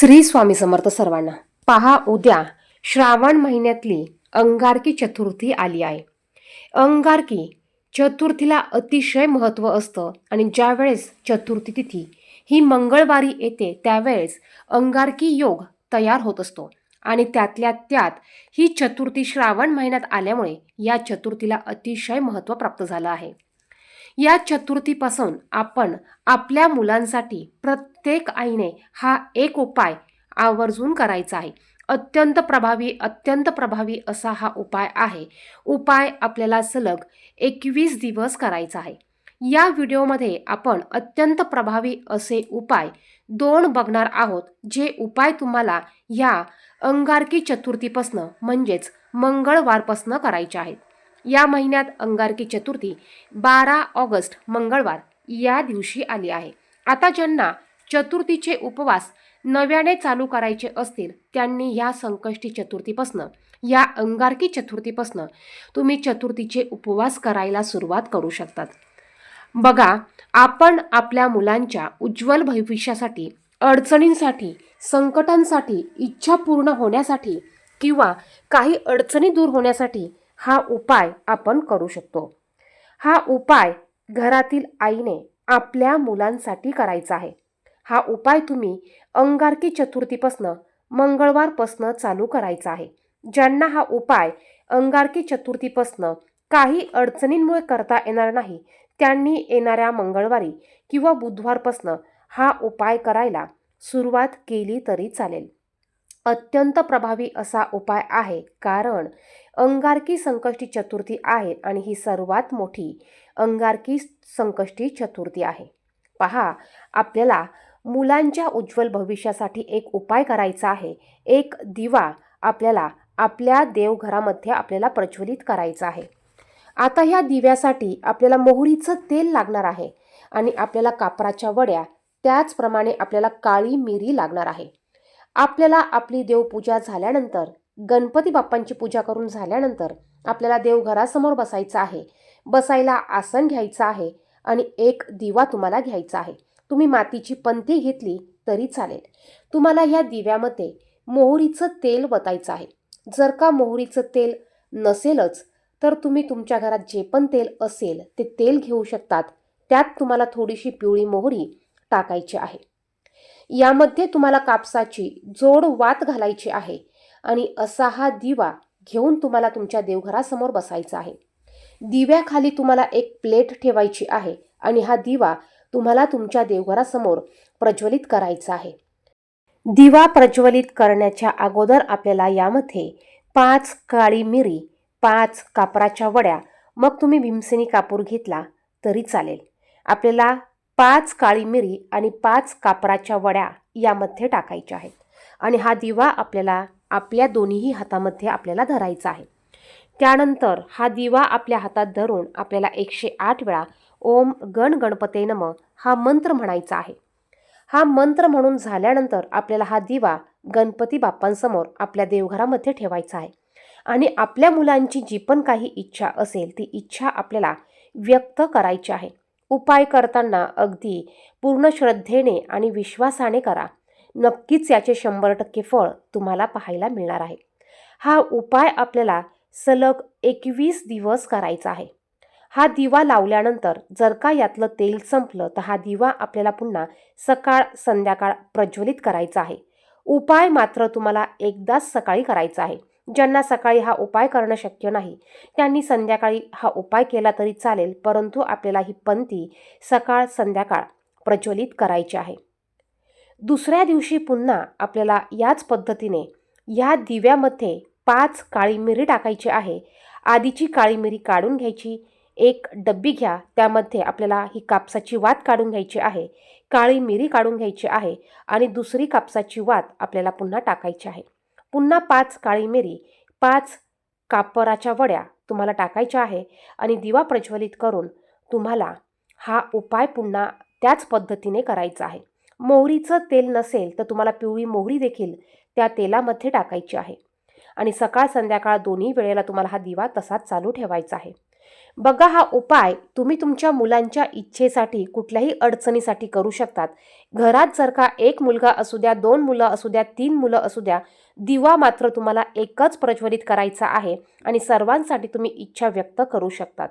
श्री स्वामी समर्थ सर्वांना. पहा उद्या श्रावण महिन्यातली अंगारकी चतुर्थी आली आहे. अंगारकी चतुर्थीला अतिशय महत्त्व असतं आणि ज्यावेळेस चतुर्थी तिथी ही मंगळवारी येते त्यावेळेस अंगारकी योग तयार होत असतो आणि त्यातल्या त्यात ही चतुर्थी श्रावण महिन्यात आल्यामुळे या चतुर्थीला अतिशय महत्त्व प्राप्त झालं आहे. या चतुर्थीपासून आपण आपल्या मुलांसाठी प्रत्येक आईने हा एक उपाय आवर्जून करायचा आहे. अत्यंत प्रभावी अत्यंत प्रभावी असा हा उपाय आहे. उपाय आपल्याला सलग एकवीस दिवस करायचा आहे. या व्हिडिओमध्ये आपण अत्यंत प्रभावी असे उपाय दोन बघणार आहोत जे उपाय तुम्हाला या अंगारकी चतुर्थीपासनं म्हणजेच मंगळवारपासनं करायचे आहेत. या महिन्यात अंगारकी चतुर्थी बारा ऑगस्ट मंगळवार या दिवशी आली आहे. आता ज्यांना चतुर्थीचे उपवास नव्याने चालू करायचे असतील त्यांनी या संकष्टी चतुर्थीपासनं या अंगारकी चतुर्थीपासनं तुम्ही चतुर्थीचे उपवास करायला सुरुवात करू शकतात. बघा आपण आपल्या मुलांच्या उज्ज्वल भविष्यासाठी अडचणींसाठी संकटांसाठी इच्छा पूर्ण होण्यासाठी किंवा काही अडचणी दूर होण्यासाठी हा उपाय आपण करू शकतो. हा उपाय घरातील आईने आपल्या मुलांसाठी करायचा आहे. हा उपाय तुम्ही अंगारकी चतुर्थीपासनं मंगळवारपासनं चालू करायचा आहे. ज्यांना हा उपाय अंगारकी चतुर्थीपासनं काही अडचणींमुळे करता येणार नाही त्यांनी येणाऱ्या मंगळवारी किंवा बुधवारपासनं हा उपाय करायला सुरुवात केली तरी चालेल. अत्यंत प्रभावी असा उपाय आहे कारण अंगारकी संकष्टी चतुर्थी आहे आणि ही सर्वात मोठी अंगारकी संकष्टी चतुर्थी आहे. पहा आपल्याला मुलांच्या उज्ज्वल भविष्यासाठी एक उपाय करायचा आहे. एक दिवा आपल्याला आपल्या देवघरामध्ये आपल्याला प्रज्वलित करायचा आहे. आता ह्या दिव्यासाठी आपल्याला मोहरीचं तेल लागणार आहे आणि आपल्याला कापराच्या वड्या त्याचप्रमाणे आपल्याला काळी मिरी लागणार आहे. आपल्याला आपली देवपूजा झाल्यानंतर गणपती बाप्पांची पूजा करून झाल्यानंतर आपल्याला देवघरासमोर बसायचं आहे. बसायला आसन घ्यायचं आहे आणि एक दिवा तुम्हाला घ्यायचा आहे. तुम्ही मातीची पंती घेतली तरी चालेल. तुम्हाला ह्या दिव्यामध्ये मोहरीचं तेल वतायचं आहे. जर का मोहरीचं तेल नसेलच तर तुम्ही तुमच्या घरात जे पण तेल असेल ते तेल घेऊ शकतात. त्यात तुम्हाला थोडीशी पिवळी मोहरी टाकायची आहे. यामध्ये तुम्हाला कापसाची जोड वात घालायची आहे. आणि असा हा दिवा घेऊन तुम्हाला तुमच्या देवघरासमोर बसायचा आहे. दिव्याखाली तुम्हाला एक प्लेट ठेवायची आहे आणि हा दिवा तुम्हाला तुमच्या देवघरासमोर प्रज्वलित करायचा आहे. दिवा प्रज्वलित करण्याच्या अगोदर आपल्याला यामध्ये पाच काळी मिरी पाच कापराच्या वड्या मग तुम्ही भीमसेनी कापूर घेतला तरी चालेल. आपल्याला पाच काळी मिरी आणि पाच कापराच्या वड्या यामध्ये टाकायच्या आहेत. आणि हा दिवा आपल्याला आपल्या दोन्हीही हातामध्ये आपल्याला धरायचा आहे. त्यानंतर हा दिवा आपल्या हातात धरून आपल्याला एकशे आठ वेळा ओम गण गणपते नम हा मंत्र म्हणायचा आहे. हा मंत्र म्हणून झाल्यानंतर आपल्याला हा दिवा गणपती बाप्पांसमोर आपल्या देवघरामध्ये ठेवायचा आहे. आणि आपल्या मुलांची जी पण काही इच्छा असेल ती इच्छा आपल्याला व्यक्त करायची आहे. उपाय करताना अगदी पूर्ण श्रद्धेने आणि विश्वासाने करा. नक्कीच याचे शंभर टक्के फळ तुम्हाला पाहायला मिळणार आहे. हा उपाय आपल्याला सलग एकवीस दिवस करायचा आहे. हा दिवा लावल्यानंतर जर का यातलं तेल संपलं तर हा दिवा आपल्याला पुन्हा सकाळ संध्याकाळ प्रज्वलित करायचा आहे. उपाय मात्र तुम्हाला एकदाच सकाळी करायचा आहे. ज्यांना सकाळी हा उपाय करणं शक्य नाही त्यांनी संध्याकाळी हा उपाय केला तरी चालेल परंतु आपल्याला ही पंथी सकाळ संध्याकाळ प्रज्वलित करायची आहे. दुसऱ्या दिवशी पुन्हा आपल्याला याच पद्धतीने या दिव्यामध्ये पाच काळी मिरी टाकायची आहे. आधीची काळी मिरी काढून घ्यायची. एक डब्बी घ्या. त्यामध्ये आपल्याला ही कापसाची वात काढून घ्यायची आहे. काळी मिरी काढून घ्यायची आहे आणि दुसरी कापसाची वात आपल्याला पुन्हा टाकायची आहे. पुन्हा पाच काळी मिरी पाच कापराच्या वड्या तुम्हाला टाकायच्या आहे आणि दिवा प्रज्वलित करून तुम्हाला हा उपाय पुन्हा त्याच पद्धतीने करायचा आहे. मोहरीचं तेल नसेल तर तुम्हाला पिवळी मोहरी देखील त्या तेलामध्ये टाकायची आहे. आणि सकाळ संध्याकाळ दोन्ही वेळेला तुम्हाला हा दिवा तसाच चालू ठेवायचा आहे. बघा हा उपाय तुम्ही तुमच्या मुलांच्या इच्छेसाठी कुठल्याही अडचणीसाठी करू शकतात. घरात जर का एक मुलगा असू द्या दोन मुलं असू द्या तीन मुलं असू द्या दिवा मात्र तुम्हाला एकच प्रज्वलित करायचा आहे आणि सर्वांसाठी तुम्ही इच्छा व्यक्त करू शकतात.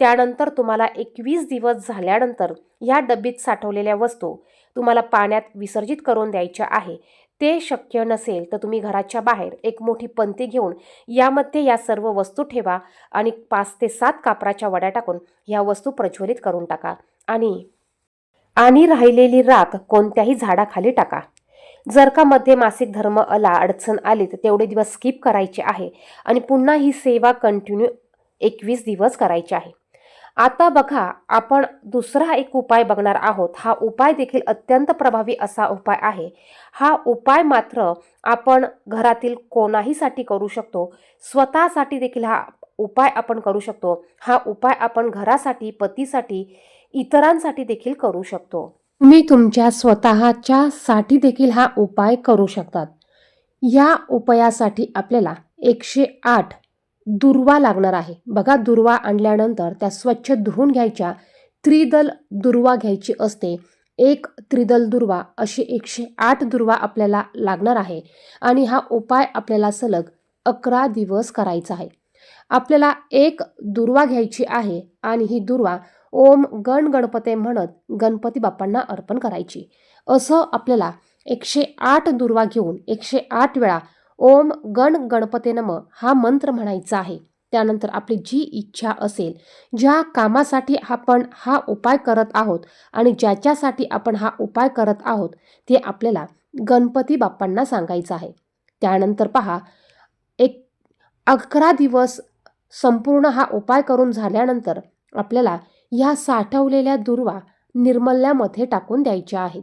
त्यानंतर तुम्हाला एकवीस दिवस झाल्यानंतर ह्या डब्बीत साठवलेल्या वस्तू तुम्हाला पाण्यात विसर्जित करून द्यायच्या आहे. ते शक्य नसेल तर तुम्ही घराच्या बाहेर एक मोठी पंती घेऊन यामध्ये या सर्व वस्तू ठेवा आणि पाच ते सात कापराच्या वड्या टाकून ह्या वस्तू प्रज्वलित करून टाका. आणि आणि राहिलेली राख कोणत्याही झाडाखाली टाका. जर का मध्ये मासिक धर्म आला अडचण आली तर तेवढे दिवस स्किप करायचे आहे आणि पुन्हा ही सेवा कंटिन्यू एकवीस दिवस करायची आहे. आता बघा आपण दुसरा एक उपाय बघणार आहोत. हा उपाय देखील अत्यंत प्रभावी असा उपाय आहे. हा उपाय मात्र आपण घरातील कोणाहीसाठी करू शकतो? स्वतःसाठी देखील हा उपाय आपण करू शकतो. हा उपाय आपण घरासाठी पतीसाठी इतरांसाठी देखील करू शकतो. तुम्ही तुमच्या स्वतःच्या साठी देखील हा उपाय करू शकतात. या उपायासाठी आपल्याला एकशे आठ दुर्वा लागणार आहे. बघा दुर्वा आणल्यानंतर त्या स्वच्छ धुवून घ्यायच्या. त्रिदल दुर्वा घ्यायची असते. एक त्रिदल दुर्वा अशी एकशे आठ दुर्वा आपल्याला लागणार आहे. आणि हा उपाय आपल्याला सलग अकरा दिवस करायचा आहे. आपल्याला एक दुर्वा घ्यायची आहे आणि ही दुर्वा ओम गण गणपते म्हणत गणपती बाप्पांना अर्पण करायची. असं आपल्याला एकशे आठ दुर्वा घेऊन एकशे आठ वेळा ओम गण गणपते नम हा मंत्र म्हणायचा आहे. त्यानंतर आपली जी इच्छा असेल ज्या कामासाठी आपण हा उपाय करत आहोत आणि ज्याच्यासाठी आपण हा उपाय करत आहोत ते आपल्याला गणपती बाप्पांना सांगायचं आहे. त्यानंतर पहा एक अकरा दिवस संपूर्ण हा उपाय करून झाल्यानंतर आपल्याला ह्या साठवलेल्या दुर्वा निर्मल्यामध्ये टाकून द्यायच्या आहेत.